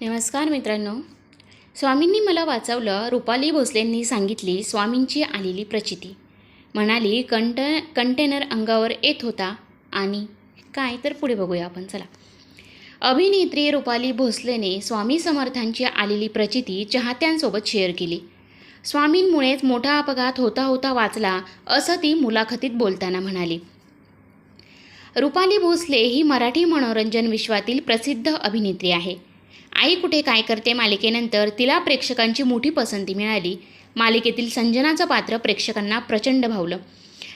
नमस्कार मित्रांनो. स्वामींनी मला वाचवलं रुपाली भोसलेंनी सांगितली स्वामींची आलेली प्रचिती. म्हणाली कंट कंटेनर अंगावर येत होता आणि काय? तर पुढे बघूया आपण चला. अभिनेत्री रुपाली भोसलेने स्वामी समर्थांची आलेली प्रचिती चाहत्यांसोबत शेअर केली. स्वामींमुळेच मोठा अपघात होता होता वाचला असं ती मुलाखतीत बोलताना म्हणाली. रुपाली भोसले ही मराठी मनोरंजन विश्वातील प्रसिद्ध अभिनेत्री आहे. आई कुठे काय करते मालिकेनंतर तिला प्रेक्षकांची मोठी पसंती मिळाली. मालिकेतील संजनाचं पात्र प्रेक्षकांना प्रचंड भावलं.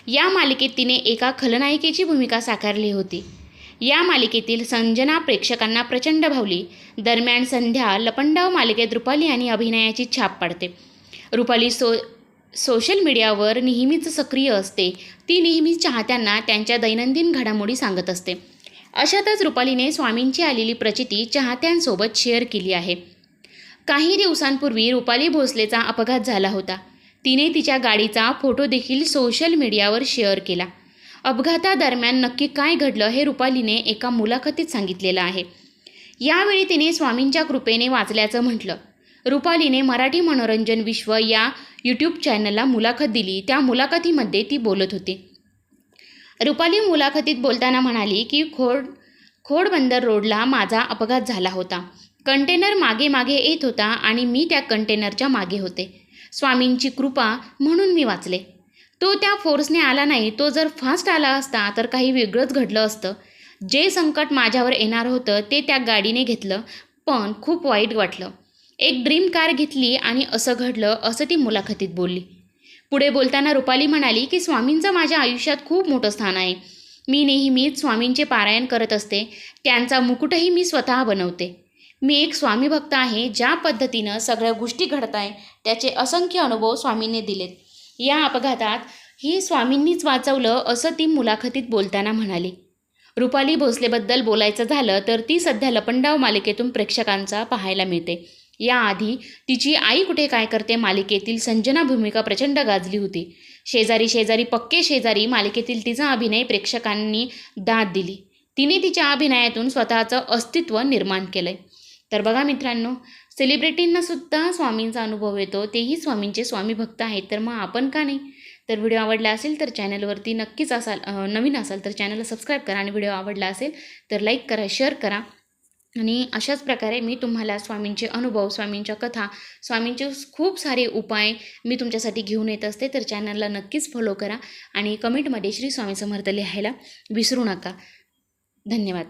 या मालिकेत तिने एका खलनायिकेची भूमिका साकारली होती. या मालिकेतील संजना प्रेक्षकांना प्रचंड भावली. दरम्यान संध्या लपंडाव मालिकेत रुपाली आणि अभिनयाची छाप पाडते. रुपाली सो सोशल मीडियावर नेहमीच सक्रिय असते. ती नेहमी चाहत्यांना त्यांच्या दैनंदिन घडामोडी सांगत असते. अशातच रुपालीने स्वामींची आलेली प्रचिती चाहत्यांसोबत शेअर केली आहे. काही दिवसांपूर्वी रुपाली भोसलेचा अपघात झाला होता. तिने तिच्या गाडीचा फोटो देखील सोशल मीडियावर शेअर केला. अपघातादरम्यान नक्की काय घडलं हे रुपालीने एका मुलाखतीत सांगितलेलं आहे. यावेळी तिने स्वामींच्या कृपेने वाचल्याचं म्हटलं. रुपालीने मराठी मनोरंजन विश्व या यूट्यूब चॅनलला मुलाखत दिली. त्या मुलाखतीमध्ये ती बोलत होती. रुपाली मुलाखतीत बोलताना म्हणाली की खोड खोडबंदर रोडला माझा अपघात झाला होता. कंटेनर मागे मागे येत होता आणि मी त्या कंटेनरच्या मागे होते. स्वामींची कृपा म्हणून मी वाचले. तो त्या फोर्सने आला नाही तो जर फास्ट आला असता तर काही वेगळंच घडलं असतं. जे संकट माझ्यावर येणार होतं ते त्या गाडीने घेतलं पण खूप वाईट वाटलं. एक ड्रीम कार घेतली आणि असं घडलं असं ती मुलाखतीत बोलली. पुढे बोलताना रुपाली म्हणाली की स्वामींचं माझ्या आयुष्यात खूप मोठं स्थान आहे. मी नेहमीच स्वामींचे पारायण करत असते. त्यांचा मुकुटही मी स्वतः बनवते. मी एक स्वामी भक्त आहे ज्या पद्धतीनं सगळ्या गोष्टी घडत आहे त्याचे असंख्य अनुभव स्वामींनी दिलेत. या अपघातात ही स्वामींनीच वाचवलं असं ती मुलाखतीत बोलताना म्हणाली. रुपाली भोसलेबद्दल बोलायचं झालं तर ती सध्या लपंडाव मालिकेतून प्रेक्षकांचा पाहायला मिळते. याआधी तिची आई कुठे काय करते मालिकेतील संजना भूमिका प्रचंड गाजली होती. शेजारी शेजारी पक्के शेजारी मालिकेतील तिचा अभिनय प्रेक्षकांनी दाद दिली. तिने तिच्या अभिनयातून स्वतःचं अस्तित्व निर्माण केलंय. तर बघा मित्रांनो सेलिब्रिटींना सुद्धा स्वामींचा अनुभव येतो तेही स्वामींचे स्वामी भक्त आहेत तर मग आपण का नाही? तर व्हिडिओ आवडला असेल तर चॅनलवरती नक्कीच असाल नवीन असाल तर चॅनलला सबस्क्राईब करा आणि व्हिडिओ आवडला असेल तर लाईक करा शेअर करा. आणि अशाच प्रकारे मी तुम्हाला स्वामींचे अनुभव स्वामींच्या कथा स्वामींचे खूप सारे उपाय मी तुमच्यासाठी घेऊन येत असते. तर चॅनलला नक्कीच फॉलो करा आणि कमेंटमध्ये श्री स्वामी समर्थ लिहायला विसरू नका. धन्यवाद.